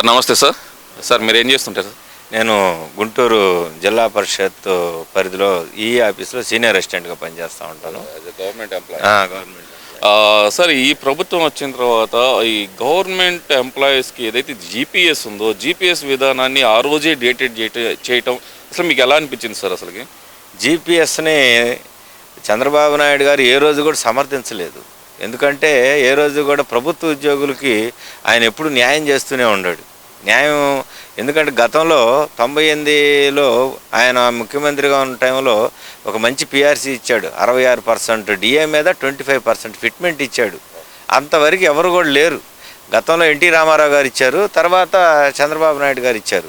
Sir నమస్తే sir. Sir మీరు ఏం చేస్తుంటారు నేను గుంటూరు జిల్లా పరిషత్ పరిధిలో ఈ ఆఫీస్లో సీనియర్ అసిస్టెంట్గా పనిచేస్తూ ఉంటాను. గవర్నమెంట్ ఎంప్లాయీ గవర్నమెంట్ సార్ ఈ ప్రభుత్వం వచ్చిన తర్వాత ఈ గవర్నమెంట్ ఎంప్లాయీస్కి ఏదైతే జీపీఎస్ ఉందో జీపీఎస్ విధానాన్ని ఆ రోజే డేటెడ్ చేయటం అసలు మీకు ఎలా అనిపించింది సార్ అసలుకి? జీపీఎస్ని చంద్రబాబు నాయుడు గారు ఏ రోజు కూడా సమర్థించలేదు. ఎందుకంటే ఏ రోజు కూడా ప్రభుత్వ ఉద్యోగులకి ఆయన ఎప్పుడు న్యాయం చేస్తూనే ఉన్నాడు న్యాయం. ఎందుకంటే గతంలో తొంభై ఎనిమిదిలో ఆయన ముఖ్యమంత్రిగా ఉన్న టైంలో ఒక మంచి పిఆర్సీ ఇచ్చాడు. అరవై ఆరు పర్సెంట్ డిఏ మీద ట్వంటీ ఫైవ్ పర్సెంట్ ఫిట్మెంట్ ఇచ్చాడు. అంతవరకు ఎవరు కూడా లేరు. గతంలో ఎన్టీ రామారావు గారు ఇచ్చారు. తర్వాత చంద్రబాబు నాయుడు గారు ఇచ్చారు.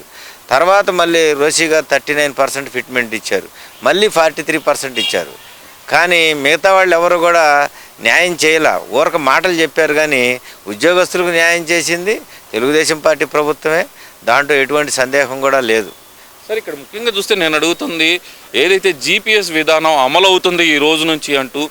తర్వాత మళ్ళీ రోషి గారు థర్టీ నైన్ పర్సెంట్ ఫిట్మెంట్ ఇచ్చారు. మళ్ళీ ఫార్టీ త్రీ పర్సెంట్ ఇచ్చారు. కానీ మిగతా వాళ్ళు ఎవరు కూడా న్యాయం చేయలే. ఊరక మాటలు చెప్పారు కానీ ఉద్యోగస్తులకు న్యాయం చేసింది తెలుగుదేశం పార్టీ ప్రభుత్వమే. దాంట్లో ఎటువంటి సందేహం కూడా లేదు. సార్ ఇక్కడ ముఖ్యంగా చూస్తే నేను అడుగుతుంది ఏదైతే జీపీఎస్ విధానం అమలు అవుతుంది ఈ రోజు నుంచి అంటూ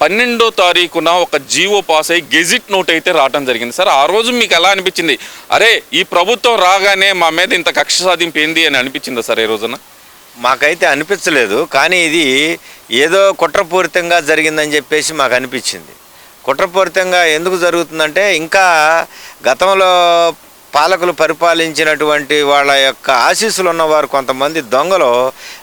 పన్నెండో తారీఖున ఒక జీవో పాస్ అయ్యి గెజిట్ నోట్ అయితే రావడం జరిగింది. సార్ ఆ రోజు మీకు ఎలా అనిపించింది? అరే ఈ ప్రభుత్వం రాగానే మా మీద ఇంత కక్ష సాధింపు ఏంది అని అనిపించిందా సార్ ఈ రోజున? మాకైతే అనిపించలేదు కానీ ఇది ఏదో కుట్రపూరితంగా జరిగిందని చెప్పేసి మాకు అనిపించింది కుట్రపూరితంగా ఎందుకు జరుగుతుందంటే ఇంకా గతంలో పాలకులు పరిపాలించినటువంటి వాళ్ళ యొక్క ఆశీస్సులు ఉన్నవారు కొంతమంది దొంగలు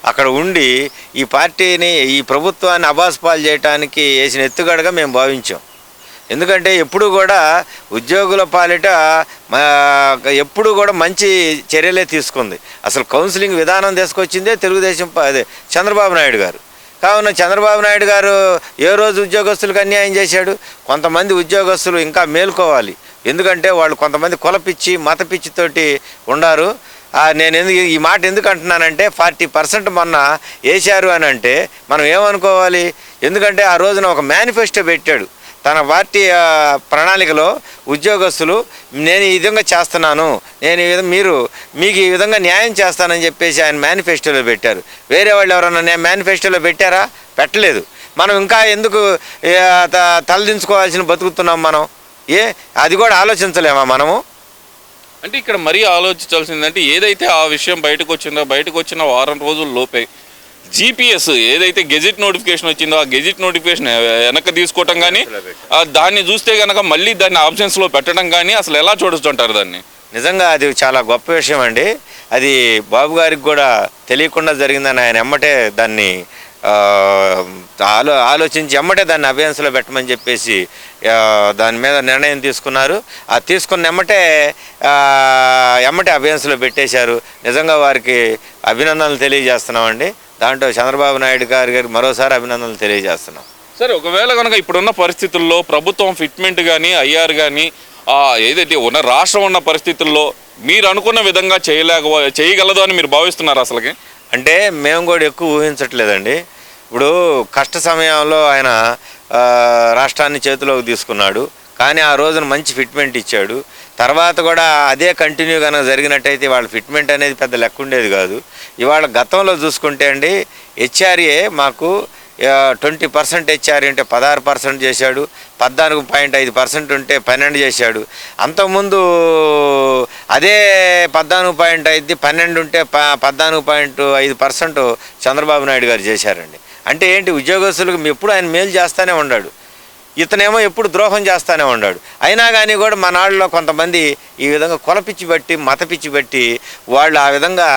అక్కడ ఉండి ఈ పార్టీని ఈ ప్రభుత్వాన్ని అబాస్పాలు చేయడానికి వేసిన ఎత్తుగడగా మేము భావించాం. ఎందుకంటే ఎప్పుడు కూడా ఉద్యోగుల పాలిట మా ఎప్పుడు కూడా మంచి చర్యలే తీసుకుంది. అసలు కౌన్సిలింగ్ విధానం తీసుకొచ్చిందే తెలుగుదేశం అదే చంద్రబాబు నాయుడు గారు. కావున చంద్రబాబు నాయుడు గారు ఏ రోజు ఉద్యోగస్తులకు అన్యాయం చేశాడు? కొంతమంది ఉద్యోగస్తులు ఇంకా మేల్కోవాలి. ఎందుకంటే వాళ్ళు కొంతమంది కులపిచ్చి మత పిచ్చితోటి ఉన్నారు నేను ఎందుకు ఈ మాట ఎందుకు అంటున్నానంటే ఫార్టీ పర్సెంట్ మొన్న వేశారు అని అంటే మనం ఏమనుకోవాలి? ఎందుకంటే ఆ రోజున ఒక మేనిఫెస్టో పెట్టాడు. తన పార్టీ ప్రణాళికలో ఉద్యోగస్తులు నేను ఈ విధంగా చేస్తున్నాను నేను ఈ విధంగా మీరు మీకు ఈ విధంగా న్యాయం చేస్తానని చెప్పేసి ఆయన మేనిఫెస్టోలో పెట్టారు. వేరే వాళ్ళు ఎవరన్నా నేను మేనిఫెస్టోలో పెట్టారా? పెట్టలేదు. మనం ఇంకా ఎందుకు తలదించుకోవాల్సిన బతుకుతున్నాం మనం? ఏ అది కూడా ఆలోచించలేమా మనము? అంటే ఇక్కడ మరీ ఆలోచించాల్సిందంటే ఏదైతే ఆ విషయం బయటకు వచ్చిందో బయటకు వచ్చిన వారం రోజుల లోపే జీపీఎస్ ఏదైతే గెజిట్ నోటిఫికేషన్ వచ్చిందో ఆ గెజిట్ నోటిఫికేషన్ వెనక్కి తీసుకోవటం కానీ దాన్ని చూస్తే కనుక మళ్ళీ దాన్ని ఆప్షన్స్లో పెట్టడం కానీ అసలు ఎలా చూడొచ్చు అంటారు దాన్ని? నిజంగా అది చాలా గొప్ప విషయం అండి. అది బాబు గారికి కూడా తెలియకుండా జరిగిందని ఆయన ఎమ్మటే దాన్ని ఆలో ఆలోచించి ఎమ్మటే దాన్ని అభ్యాన్స్లో పెట్టమని చెప్పేసి దాని మీద నిర్ణయం తీసుకున్నారు. ఆ తీసుకున్న ఎమ్మటే ఎమ్మటే అభ్యాన్స్లో పెట్టేశారు. నిజంగా వారికి అభినందనలు తెలియజేస్తున్నామండి. దాంట్లో చంద్రబాబు నాయుడు గారి గారికి మరోసారి అభినందనలు తెలియజేస్తున్నాం. సరే ఒకవేళ కనుక ఇప్పుడున్న పరిస్థితుల్లో ప్రభుత్వం ఫిట్మెంట్ కానీ ఐఆర్ కానీ ఏదైతే ఉన్న రాష్ట్రం ఉన్న పరిస్థితుల్లో మీరు అనుకున్న విధంగా చేయలేక చేయగలదు అని మీరు భావిస్తున్నారు అసలుకి? అంటే మేము కూడా ఎక్కువ ఊహించట్లేదండి. ఇప్పుడు కష్ట సమయంలో ఆయన రాష్ట్రాన్ని చేతిలోకి తీసుకున్నాడు. కానీ ఆ రోజున మంచి ఫిట్మెంట్ ఇచ్చాడు. తర్వాత కూడా అదే కంటిన్యూ కనుక జరిగినట్టయితే వాళ్ళ ఫిట్మెంట్ అనేది పెద్ద లెక్క ఉండేది కాదు. ఇవాళ గతంలో చూసుకుంటే అండి హెచ్ఆర్ఏ మాకు ట్వంటీ పర్సెంట్ హెచ్ఆర్ఏ అంటే పదహారు పర్సెంట్ చేశాడు పద్నాలుగు పాయింట్ ఐదు పర్సెంట్ ఉంటే పన్నెండు చేశాడు. అంతకుముందు అదే పద్నాలుగు పాయింట్ ఐదు పన్నెండు ఉంటే ప పద్నాలుగు పాయింట్ ఐదు పర్సెంట్ చంద్రబాబు నాయుడు గారు చేశారండి. అంటే ఏంటి ఉద్యోగస్తులకు ఎప్పుడు ఆయన మేలు చేస్తూనే ఉన్నాడు. ఇతనేమో ఎప్పుడు ద్రోహం చేస్తూనే ఉన్నాడు అయినా కానీ కూడా మన వాళ్ళలో కొంతమంది ఈ విధంగా కొలపిచ్చి బట్టి మతపిచ్చి బట్టి వాళ్ళు ఆ విధంగా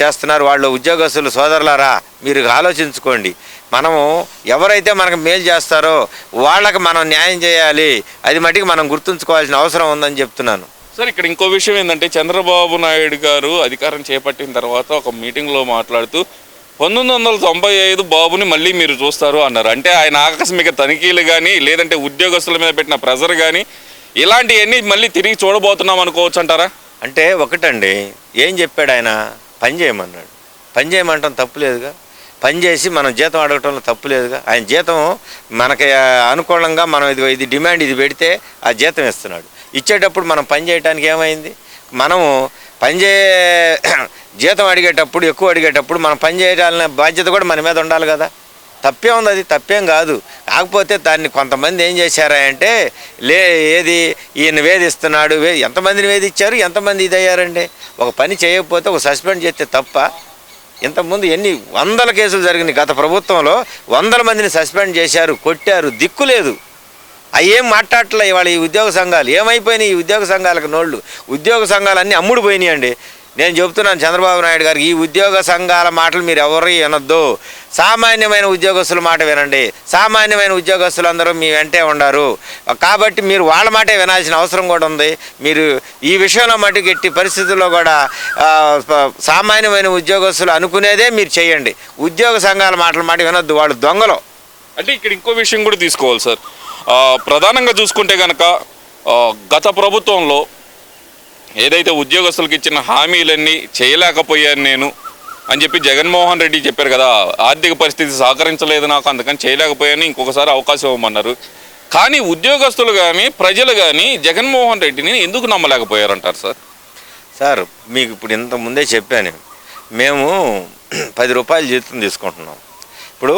చేస్తున్నారు. వాళ్ళు ఉద్యోగస్తులు సోదరులారా మీరు ఆలోచించుకోండి. మనము ఎవరైతే మనకు మేలు చేస్తారో వాళ్ళకి మనం న్యాయం చేయాలి. అది మటుకు మనం గుర్తుంచుకోవాల్సిన అవసరం ఉందని చెప్తున్నాను. సార్ ఇక్కడ ఇంకో విషయం ఏంటంటే చంద్రబాబు నాయుడు గారు అధికారం చేపట్టిన తర్వాత ఒక మీటింగ్లో మాట్లాడుతూ పంతొమ్మిది వందల తొంభై ఐదు బాబుని మళ్ళీ మీరు చూస్తారు అన్నారు. అంటే ఆయన ఆకస్మిక తనిఖీలు కానీ లేదంటే ఉద్యోగస్తుల మీద పెట్టిన ప్రెజర్ కానీ ఇలాంటివన్నీ మళ్ళీ తిరిగి చూడబోతున్నాం అనుకోవచ్చు అంటారా? అంటే ఒకటండి ఏం చెప్పాడు ఆయన? పని చేయమన్నాడు. పని చేయమంటాం తప్పులేదుగా పని చేసి మనం జీతం అడగటంలో తప్పులేదుగా ఆయన జీతం మనకి అనుకూలంగా మనం ఇది ఇది డిమాండ్ ఇది పెడితే ఆ జీతం ఇస్తున్నాడు. ఇచ్చేటప్పుడు మనం పని చేయడానికి ఏమైంది? మనము పనిచే జీతం అడిగేటప్పుడు ఎక్కువ అడిగేటప్పుడు మనం పని చేయాలనే బాధ్యత కూడా మన మీద ఉండాలి కదా. తప్పే ఉంది అది తప్పేం కాదు. కాకపోతే దాన్ని కొంతమంది ఏం చేశారా అంటే లే ఏది ఈయన వేధిస్తున్నాడు వే ఎంతమందిని వేధించారు ఎంతమంది ఇది అయ్యారండి ఒక పని చేయకపోతే ఒక సస్పెండ్ చేస్తే తప్ప ఇంతకుముందు ఎన్ని వందల కేసులు జరిగినాయి గత ప్రభుత్వంలో వందల మందిని సస్పెండ్ చేశారు కొట్టారు దిక్కు లేదు. అవి ఏం మాట్లాడట్లే ఇవాళ ఈ ఉద్యోగ సంఘాలు. ఏమైపోయినాయి ఈ ఉద్యోగ సంఘాలకు నోళ్ళు? ఉద్యోగ సంఘాలన్నీ అమ్ముడు పోయినాయండి నేను చెబుతున్నాను చంద్రబాబు నాయుడు గారికి ఈ ఉద్యోగ సంఘాల మాటలు మీరు ఎవరు వినొద్దు. సామాన్యమైన ఉద్యోగస్తుల మాట వినండి. సామాన్యమైన ఉద్యోగస్తులు అందరూ మీ వెంటే ఉండరు. కాబట్టి మీరు వాళ్ళ మాటే వినాల్సిన అవసరం కూడా ఉంది. మీరు ఈ విషయంలో మటుకు ఎట్టి పరిస్థితుల్లో కూడా సామాన్యమైన ఉద్యోగస్తులు అనుకునేదే మీరు చేయండి. ఉద్యోగ సంఘాల మాటల మాట వినొద్దు. వాళ్ళు దొంగలు. అంటే ఇక్కడ ఇంకో విషయం కూడా తీసుకోవాలి సార్. ప్రధానంగా చూసుకుంటే కనుక గత ప్రభుత్వంలో ఏదైతే ఉద్యోగస్తులకు ఇచ్చిన హామీలన్నీ చేయలేకపోయాను నేను అని చెప్పి జగన్మోహన్ రెడ్డి చెప్పారు కదా ఆర్థిక పరిస్థితి సహకరించలేదు నాకు అందుకని చేయలేకపోయాను ఇంకొకసారి అవకాశం ఇవ్వమన్నారు. కానీ ఉద్యోగస్తులు కానీ ప్రజలు కానీ జగన్మోహన్ రెడ్డిని ఎందుకు నమ్మలేకపోయారంటారు సార్? సార్ మీకు ఇప్పుడు ఇంతకుముందే ముందే చెప్పాను. మేము పది రూపాయలు జీతం తీసుకుంటున్నాం. ఇప్పుడు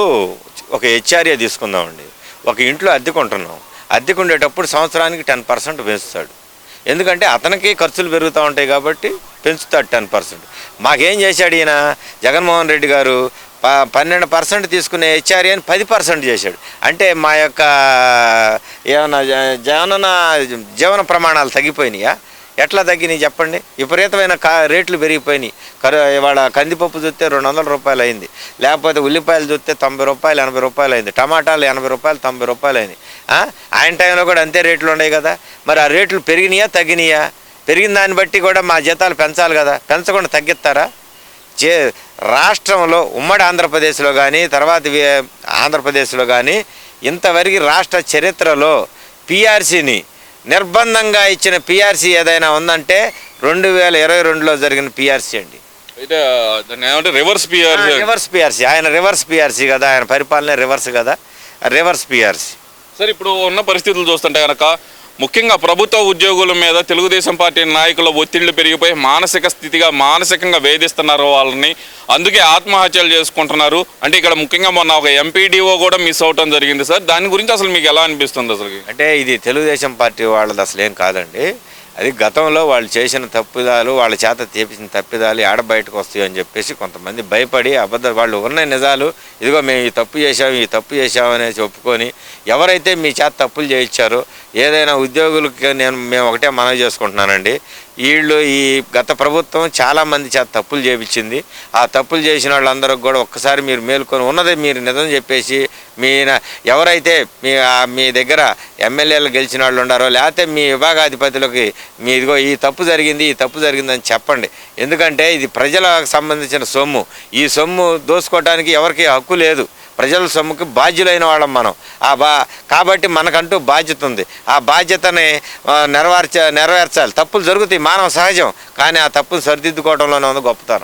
ఒక హెచ్ఆర్ఏ తీసుకుందామండి. ఒక ఇంట్లో అద్దెకుంటున్నాం అద్దెకుండేటప్పుడు సంవత్సరానికి టెన్ పర్సెంట్ పెంచుతాడు ఎందుకంటే అతనికి ఖర్చులు పెరుగుతూ ఉంటాయి కాబట్టి పెంచుతాడు టెన్ పర్సెంట్. మాకేం చేశాడు ఈయన? జగన్మోహన్ రెడ్డి గారు ప పన్నెండు పర్సెంట్ తీసుకునే హెచ్ఆర్ఏని పది పర్సెంట్ చేశాడు. అంటే మా యొక్క ఏమన్నా జీవన జనన జీవన ప్రమాణాలు తగ్గిపోయినాయా? ఎట్లా తగ్గినాయి చెప్పండి? విపరీతమైన కా రేట్లు పెరిగిపోయినాయి. కరు ఇవాళ కందిపప్పు చూస్తే రెండు వందల రూపాయలు అయింది. లేకపోతే ఉల్లిపాయలు చూస్తే తొంభై రూపాయలు ఎనభై రూపాయలు అయింది. టమాటాలు ఎనభై రూపాయలు తొంభై రూపాయలు అయింది. ఆ? ఆయన టైంలో కూడా అంతే రేట్లు ఉన్నాయి కదా. మరి ఆ రేట్లు పెరిగినాయా తగ్గినాయా? పెరిగిన దాన్ని బట్టి కూడా మా జీతాలు పెంచాలి కదా. పెంచకుండా తగ్గిస్తారా? చే రాష్ట్రంలో ఉమ్మడి ఆంధ్రప్రదేశ్లో కానీ తర్వాత ఆంధ్రప్రదేశ్లో కానీ ఇంతవరకు రాష్ట్ర చరిత్రలో పిఆర్సీని నిర్బంధంగా ఇచ్చిన పిఆర్సీ ఏదైనా ఉందంటే రెండు వేల ఇరవై రెండులో జరిగిన పిఆర్సీ అండి. అయితే రివర్స్ రివర్స్ పిఆర్సీ ఆయన రివర్స్ పిఆర్సీ కదా ఆయన పరిపాలన రివర్స్ కదా రివర్స్ పిఆర్సీ సార్ ఇప్పుడు ఉన్న పరిస్థితులు చూస్తుంటే కనుక ముఖ్యంగా ప్రభుత్వ ఉద్యోగుల మీద తెలుగుదేశం పార్టీ నాయకుల ఒత్తిళ్ళు పెరిగిపోయి మానసిక స్థితిగా మానసికంగా వేధిస్తున్నారు వాళ్ళని. అందుకే ఆత్మహత్యలు చేసుకుంటున్నారు. అంటే ఇక్కడ ముఖ్యంగా మొన్న ఒక ఎంపీడీఓ కూడా మిస్ అవటం జరిగింది సార్. దాని గురించి అసలు మీకు ఎలా అనిపిస్తుంది అసలు అంటే ఇది తెలుగుదేశం పార్టీ వాళ్ళది అసలు ఏం కాదండి. అది గతంలో వాళ్ళు చేసిన తప్పిదాలు వాళ్ళ చేత తీపించిన తప్పిదాలు ఆడ బయటకు వస్తాయి అని చెప్పేసి కొంతమంది భయపడి అబద్ధ వాళ్ళు ఉన్న నిజాలు ఇదిగో మేము ఈ తప్పు చేశాం ఈ తప్పు చేశాం అనేసి ఒప్పుకొని ఎవరైతే మీ చేత తప్పులు చేయించారో ఏదైనా ఉద్యోగులకి నేను మేము ఒకటే మనవి చేసుకుంటున్నానండి. వీళ్ళు ఈ గత ప్రభుత్వం చాలామంది చేత తప్పులు చేయించింది ఆ తప్పులు చేసిన వాళ్ళందరికి కూడా ఒక్కసారి మీరు మేల్కొని ఉన్నదే మీరు నిజం చెప్పేసి మీ నా- ఎవరైతే మీ మీ దగ్గర ఎమ్మెల్యేలు గెలిచిన వాళ్ళు ఉండారో లేకపోతే మీ విభాగాధిపతులకి మీ ఇదిగో ఈ తప్పు జరిగింది ఈ తప్పు జరిగిందని చెప్పండి. ఎందుకంటే ఇది ప్రజలకు సంబంధించిన సొమ్ము. ఈ సొమ్ము దోసుకోవడానికి ఎవరికి హక్కు లేదు. ప్రజల సొమ్ముకి బాధ్యులైన వాళ్ళం మనం. ఆ బా కాబట్టి మనకంటూ బాధ్యత ఉంది. ఆ బాధ్యతని నెరవేర్చ నెరవేర్చాలి. తప్పులు జరుగుతాయి. మానవ సహజం. కానీ ఆ తప్పులు సరిదిద్దుకోవడంలోనే ఉంది గొప్పతనం.